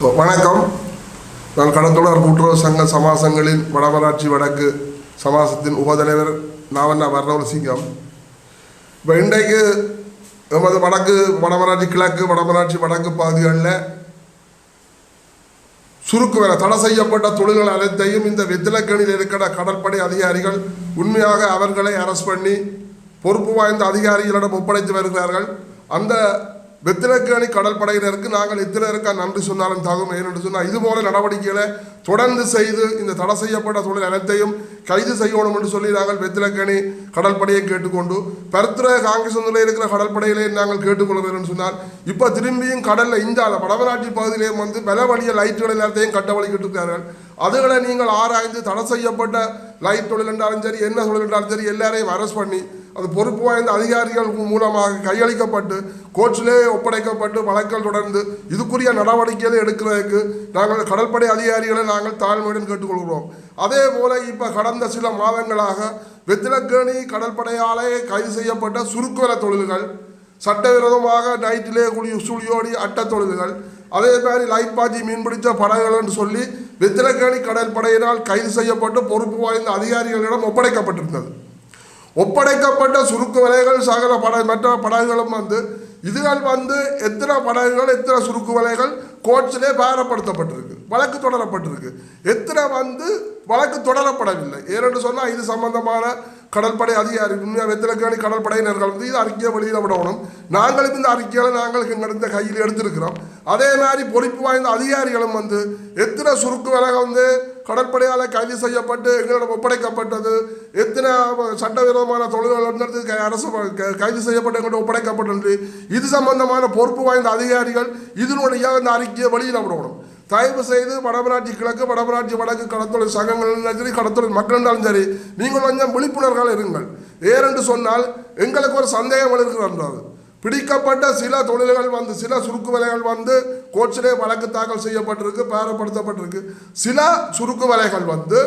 வணக்கம். நான் கடத்தொடர் கூட்டுறவு சங்க சமாசங்களின் வடமராட்சி வடக்கு சமாசத்தின் உபதலைவர் நாவண்ணா வர்ணவசிங்கம் இப்போ இன்றைக்கு நமது வடக்கு வடமராட்சி கிழக்கு வடமராட்சி வடக்கு பகுதிகளில் சுருக்கு வேலை தடை செய்யப்பட்ட தொழில்கள் அனைத்தையும் இந்த வெத்திலக்கணியில் இருக்கிற கடற்படை அதிகாரிகள் உண்மையாக அவர்களை அரெஸ்ட் பண்ணி பொறுப்பு வாய்ந்த அதிகாரிகளிடம் ஒப்படைத்து வருகிறார்கள். அந்த வெத்திலக்கணி கடற்படையினருக்கு நாங்கள் இத்தினருக்கா நன்றி சொன்னாலும் தகும் ஏனென்று சொன்னால் இதுபோல நடவடிக்கைகளை தொடர்ந்து செய்து இந்த தடை செய்யப்பட்ட தொழில் அனைத்தையும் கைது செய்யணும் என்று சொல்லி நாங்கள் வெத்திலக்கணி கடற்படையை கேட்டுக்கொண்டு பருத்திர காங்கிரஸ் நிலையில் இருக்கிற கடற்படையிலே நாங்கள் கேட்டுக்கொள்கிறோம் சொன்னால் இப்போ திரும்பியும் கடலில் இந்த வடமராட்சி பகுதியிலே வந்து பல வழிய லைட்டுகள் எல்லாத்தையும் கட்ட வழிக்கிட்டு இருக்கார்கள். அதுகளை நீங்கள் ஆராய்ந்து தடை செய்யப்பட்ட லைட் தொழில் என்றாலும் சரி என்ன தொழில் என்றாலும் சரி எல்லாரையும் அரெஸ்ட் பண்ணி அது பொறுப்பு வாய்ந்த அதிகாரிகள் மூலமாக கையளிக்கப்பட்டு கோர்ட்ஸிலே ஒப்படைக்கப்பட்டு வழக்கல் தொடர்ந்து இதுக்குரிய நடவடிக்கைகளை எடுக்கிறதுக்கு நாங்கள் கடற்படை அதிகாரிகளை நாங்கள் தாழ்மையுடன் கேட்டுக்கொள்கிறோம். அதே போல இப்போ கடந்த சில மாதங்களாக வெத்திலக்கேணி கடற்படையாலே கைது செய்யப்பட்ட சுருக்குவர தொழில்கள் சட்டவிரோதமாக நைட்டிலே குழி சுழியோடி அட்ட தொழில்கள் அதே மாதிரி லைட் பாஜி மீன்பிடித்த படகுகள் என்று சொல்லி வெத்திலக்கேணி கடற்படையினால் கைது செய்யப்பட்டு பொறுப்பு வாய்ந்த அதிகாரிகளிடம் ஒப்படைக்கப்பட்டிருந்தது. ஒப்படைக்கப்பட்ட சுருக்கு வலைகள் சகல பட மற்ற படகுகளும் வந்து இதுகள் வந்து எத்தனை படகுகள் எத்தனை சுருக்கு வலைகள் கோட்ஸிலே பாரப்படுத்தப்பட்டிருக்கு. வழக்கு தொடரப்பட்டிருக்கு. எத்தனை வந்து வழக்கு தொடரப்படவில்லை. ஏனென்று சொன்னால் இது சம்பந்தமான கடற்படை அதிகாரி உண்மையாக வெத்திலக்காணி கடற்படையினர்கள் வந்து இது அறிக்கையை வெளியில் விடணும். நாங்களும் இந்த அறிக்கைகளை நாங்கள் எங்கள் கையில் எடுத்திருக்கிறோம். அதே மாதிரி பொறுப்பு வாய்ந்த அதிகாரிகளும் வந்து எத்தனை சுருக்கு விலக வந்து கடற்படையால் கைது செய்யப்பட்டு எங்களிடம் ஒப்படைக்கப்பட்டது எத்தனை சட்டவிரோதமான தொழில்கள் வந்து அரசு க- கைது செய்யப்பட்டு எங்கள்கிட்ட ஒப்படைக்கப்பட்டது இது சம்பந்தமான பொறுப்பு வாய்ந்த அதிகாரிகள் இதனுடைய இந்த அறிக்கையை வெளியில் விடணும். தயவு செய்து வடமராட்சி கிழக்கு வடமராட்சி வடக்கு கடத்தொழில் சங்கங்கள் சரி கடத்தொழில் மக்கள் இருந்தாலும் சரி நீங்கள் கொஞ்சம் விழிப்புணர்வுகள் இருங்கள். ஏறென்று சொன்னால் எங்களுக்கு ஒரு சந்தேகம் இருக்கிறார் பிடிக்கப்பட்ட சில தொழில்கள் வந்து சில சுருக்கு வலைகள் வந்து கோச்சிலே வழக்கு தாக்கல் செய்யப்பட்டிருக்கு பாரப்படுத்தப்பட்டிருக்கு. சில சுருக்கு வலைகள் வந்து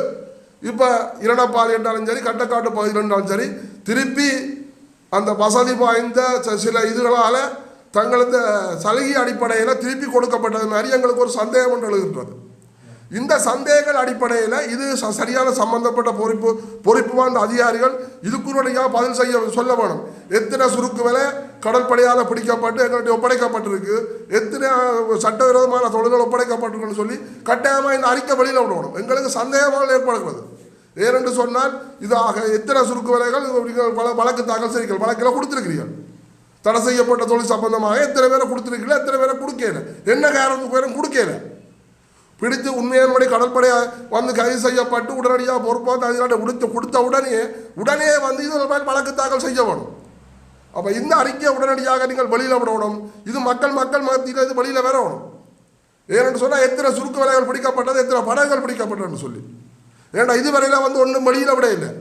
இப்போ இரண்டப்பால் என்றாலும் சரி கட்டக்காட்டு பகுதியில் என்றாலும் சரி திருப்பி அந்த வசதி வாய்ந்த ச- சில இதுகளால் தங்களது சலுகை அடிப்படையில் திருப்பி கொடுக்கப்பட்டது மாதிரி எங்களுக்கு ஒரு சந்தேகம் ஒன்று எழுகின்றது. இந்த சந்தேகங்கள் அடிப்படையில் இது ச- சரியான சம்பந்தப்பட்ட பொறுப்பு பொறுப்பு வாய்ந்த அதிகாரிகள் இதுக்குரிய பதில் செய்ய சொல்ல வேணும். எத்தனை சுருக்கு விலை கடற்படையால் பிடிக்கப்பட்டு எங்கள்கிட்ட ஒப்படைக்கப்பட்டிருக்கு எத்தனை சட்டவிரோதமான தொழில்கள் ஒப்படைக்கப்பட்டிருக்குன்னு சொல்லி கட்டாயமாக இந்த அறிக்கை வெளியில் விடணும். எங்களுக்கு சந்தேகமாக ஏற்படுகிறது. ஏனென்று சொன்னால் இது ஆக எத்தனை சுருக்கு விலைகள் வழக்கு தாக்கல் செய்கிறீர்கள் வழக்கில் கொடுத்துருக்கிறீர்கள். தடை செய்யப்பட்ட தொழில் சம்பந்தமாக எத்தனை பேரை கொடுத்துருக்கீங்களோ எத்தனை பேரை கொடுக்கல. என்ன காரணத்துக்கு பேரும் கொடுக்கல. பிடித்து உண்மையின்படி கடற்படை வந்து கைது செய்யப்பட்டு உடனடியாக பொறுப்பாக அதிகாரி கொடுத்து கொடுத்த உடனே உடனே வந்து இது மேல் வழக்கு தாக்கல் செய்ய வேணும். அப்போ இந்த அறிக்கையை உடனடியாக நீங்கள் வெளியில் விடணும். இது மக்கள் மக்கள் மத்தியில் இது வெளியில் வரணும். ஏன்னு சொன்னால் எத்தனை சுருக்கு வலைகள் பிடிக்கப்பட்டது எத்தனை படகுகள் பிடிக்கப்பட்டதுன்னு சொல்லி. ஏன்னா இதுவரையில் வந்து ஒன்றும் வெளியில் விட இல்லை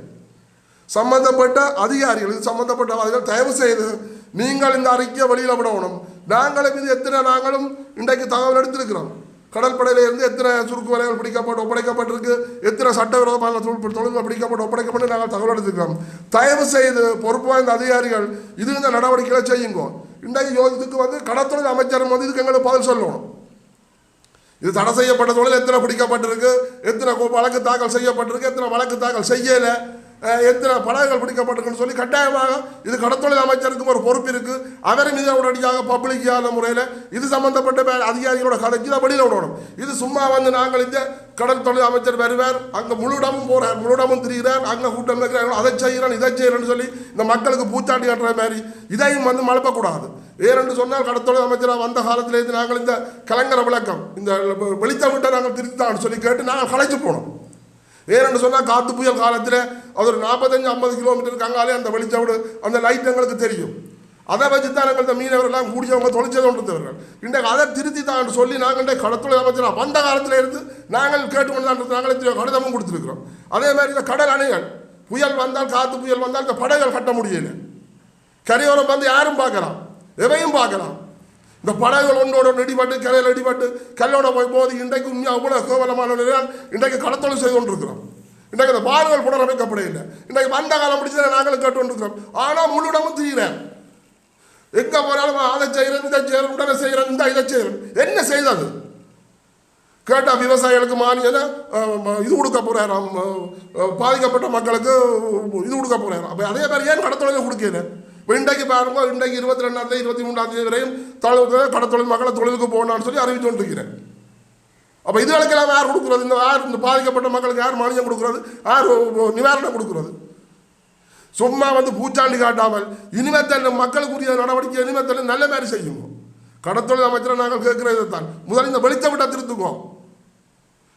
சம்பந்தப்பட்ட அதிகாரிகள் இது சம்பந்தப்பட்ட அதிகாரிகள் தயவு செய்து நீங்கள் இந்த அறிக்கையை வெளியில் விடணும். நாங்களும் இது எத்தனை நாங்களும் இன்றைக்கு தகவல் எடுத்திருக்கிறோம். கடற்படையிலிருந்து எத்தனை சுருக்கு வலைகள் பிடிக்கப்பட்டு ஒப்படைக்கப்பட்டிருக்கு எத்தனை சட்டவிரோதமான தொழில் தொழில்கள் பிடிக்கப்பட்டு ஒப்படைக்கப்பட்டு நாங்கள் தகவல் எடுத்துக்கிறோம் தயவு செய்து பொறுப்பு வாய்ந்த அதிகாரிகள் இது இந்த நடவடிக்கைகளை செய்யுங்க. இன்றைக்கு யோகத்துக்கு வந்து கடத்தொழில் அமைச்சரும் வந்து இதுக்கு எங்களுக்கு பதில் சொல்லணும். இது தடை செய்யப்பட்ட தொழில் எத்தனை பிடிக்கப்பட்டிருக்கு எத்தனை வழக்கு தாக்கல் செய்யப்பட்டிருக்கு எத்தனை வழக்கு தாக்கல் செய்யலை எத்தனை படகுகள் பிடிக்கப்பட்டிருக்குன்னு சொல்லி கட்டாயமாக இது கடத்தொழில் அமைச்சருக்கு ஒரு பொறுப்பு இருக்கு. அவர் மீது உடனடியாக பப்ளிக்கான முறையில் இது சம்பந்தப்பட்ட மே- அதிகாரிகளோட கதைக்கு தான் வெளியில் விடணும். இது சும்மா வந்து நாங்கள் இந்த கடல் தொழில் அமைச்சர் வருவார் அங்கே முழுடமும் போகிறார் முழுடமும் திரிகிறார் அங்கே கூட்டம் வைக்கிறார் அதை செய்கிறேன் இதை செய்கிறேன்னு சொல்லி இந்த மக்களுக்கு பூச்சாட்டி கட்டுற மாதிரி இதையும் வந்து மழுப்பக்கூடாது ஏனென்று சொன்னால் கடத்தொழில் அமைச்சராக வந்த காலத்திலேருந்து நாங்கள் இந்த கலங்கர விளக்கம் இந்த வெளித்த விட்ட நாங்கள் திருத்தான்னு சொல்லி கேட்டு நாங்கள் கலைச்சு போனோம். ஏனென்று சொன்னால் காத்து புயல் காலத்தில் அது ஒரு நாற்பத்தஞ்சு ஐம்பது கிலோமீட்டருக்கு அங்காலே அந்த வெளிச்சவிடு அந்த லைட் எங்களுக்கு தெரியும். அதை வச்சு தான் எங்கள் மீனவர்கள்லாம் கூடியவங்க தொழிற்சதை கொண்டிருந்தவர்கள். இன்றைக்கு அதை திருத்தி தான் சொல்லி நாங்கள் இன்றைக்கு கடத்தொழில் வந்த காலத்தில் இருந்து நாங்கள் கேட்டுக்கொண்டு தான் நாங்கள் கடிதமும் கொடுத்துருக்குறோம். அதே மாதிரி இந்த கடல் அணைகள் புயல் வந்தால் காத்து புயல் வந்தால் இந்த படைகள் கட்ட முடியல. கரையோரம் வந்து யாரும் பார்க்கலாம் எவையும் பார்க்கலாம். இந்த படகுகள் ஒன்றோட ஒன்று கரையில் நெடிபட்டு கல்லோட போய் போது இன்றைக்கு உண்மையாக அவ்வளோ கோவலமான இன்றைக்கு கடத்தொழில் செய்து கொண்டிருக்கிறோம். இன்றைக்கு இந்த பாடுகள் புனரமைக்கப்படையில்லை இன்றைக்கு வந்த காலம் பிடிச்சதை நாங்களும் கேட்டு கொண்டிருக்கிறோம் ஆனால் முழுடமும் திரிகிறேன் எங்கே போனாலும் அதை செய்கிறேன் இதை செய்கிறேன் உடனே செய்கிறேன் இந்த இதை செய்கிறேன். என்ன செய்தது? கேட்டால் விவசாயிகளுக்கு மானியம் இது கொடுக்க போகிறாராம் பாதிக்கப்பட்ட மக்களுக்கு இது கொடுக்க போகிறாராம் அப்போ அதே மாதிரி ஏன் கடத்தொழில் கொடுக்கல? இன்றைக்கு பாருங்க இன்றைக்கு இருபத்தி ரெண்டாம் தேதி இருபத்தி மூணாம் தேதி வரையும் தொழில் கடத்தொழில் மக்களை தொழிலுக்கு போகணும்னு சொல்லி அறிவித்து கொண்டிருக்கிறேன். அப்போ இதுகளுக்கெல்லாம் யார் கொடுக்குறது? இந்த யார் இந்த பாதிக்கப்பட்ட மக்களுக்கு யார் மானியம் கொடுக்குறது? யார் நிவாரணம் கொடுக்குறது? சும்மா வந்து பூச்சாண்டி காட்டாமல் இனிமேத்தல் மக்களுக்குரிய நடவடிக்கை இனிமேத்தல் நல்ல மாதிரி செய்யுங்க. கடத்தொழில் அமைச்சரை நாங்கள் கேட்கிறது தான் முதல் இந்த வெளிச்ச விட்டை திருத்துக்கோம்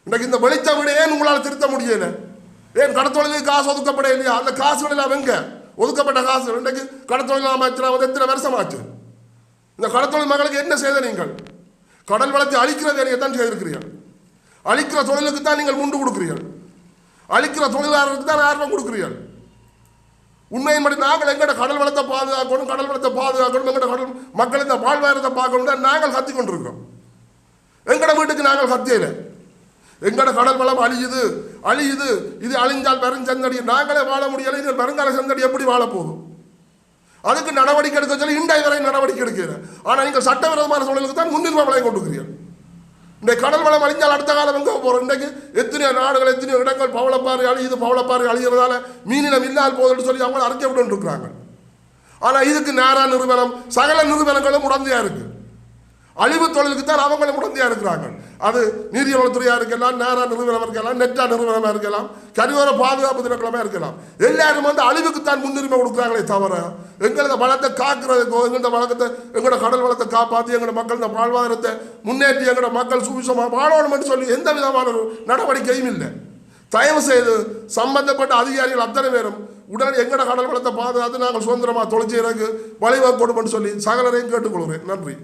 இன்றைக்கு இந்த வெளிச்ச விட ஏன் உங்களால் திருத்த முடியல? ஏன் கடத்தொழிலுக்கு காசு ஒதுக்கப்பட இல்லையா அந்த காசுகள் எல்லாம் எங்கே? ஒதுக்கப்பட்ட காசு இன்றைக்கு கடத்தொழில் அமைச்சராக வந்து எத்தனை வருஷமாச்சு இந்த கடத்தொழில் மக்களுக்கு என்ன செய்த நீங்கள்? கடல் வளத்தை அழிக்கிற வேலையை தான் செய்திருக்கிறீர்கள். அழிக்கிற தொழிலுக்கு தான் நீங்கள் முண்டு கொடுக்குறீர்கள். அழிக்கிற தொழிலாளருக்கு தான் ஆர்வம் கொடுக்குறீர்கள். உண்மையின் படி நாங்கள் எங்கட கடல் வளத்தை பாதுகாக்கணும் கடல் வளத்தை பாதுகாக்கணும் எங்கட கடல் மக்கள் இந்த வாழ்வாரத்தை பார்க்கணும் தான் நாங்கள் கத்தி கொண்டிருக்கோம் எங்கட வீட்டுக்கு நாங்கள் கத்தியல. எங்கட கடல் வளம் அழியுது. அழியுது. இது அழிஞ்சால் பெருஞ்சந்தடி நாங்களே வாழ முடியலை. இது வருங்கால சந்தடி எப்படி வாழ போகும் அதுக்கு நடவடிக்கை எடுக்க சொல்லி இண்டை வரை நடவடிக்கை எடுக்கிறேன் ஆனால் நீங்கள் சட்டவிரோதமான சூழலுக்கு தான் முன்னுரிமை வளையம் கொண்டுக்கிறீர்கள். இந்த கடல் வளம் அழிஞ்சால் அடுத்த காலம் எங்கே போகிறோம் இன்றைக்கு எத்தனையோ நாடுகள் எத்தனையோ இடங்கள் பவளப்பாறை அழியுது பவளப்பாறை அழிகிறதால மீனினம் இல்லாமல் போகுதுன்னு சொல்லி அவங்கள அறிக்கை விட்டு இருக்கிறாங்க. ஆனால் இதுக்கு நேரா நிறுவனம் சகல நிறுவனங்களும் உடந்தையாக இருக்குது அழிவு தொழிலுக்கு தான் அவங்களும் உடந்தையாக இருக்கிறாங்க. அது நீதியவளத்துறையாக இருக்கலாம் நேரா நிறுவனமாக இருக்கலாம் நெட்டா நிறுவனமாக இருக்கலாம் கரிவர பாதுகாப்பு திணைக்களமா இருக்கலாம். எல்லாரும் வந்து அழிவுக்கு தான் முன்னுரிமை கொடுக்குறாங்களே தவிர எங்களது வளத்தை காக்கிறதுக்கோ எங்களோட வளத்தை எங்களோட கடல் வளத்தை காப்பாற்றி எங்களோட மக்கள் இந்த வாழ்வாதாரத்தை முன்னேற்றி எங்களோட மக்கள் சுவிசமாக வாழணும்னு சொல்லி எந்த விதமான ஒரு நடவடிக்கையும் இல்லை. தயவு செய்து சம்பந்தப்பட்ட அதிகாரிகள் அத்தனை பேரும் உடனே எங்கட கடல் வளத்தை பாதுகாத்து நாங்கள் சுதந்திரமாக தொழிற்செய்கிறதுக்கு வழிவகை கொடுப்போம்னு சொல்லி சகலரையும் கேட்டுக்கொள்கிறேன். நன்றி.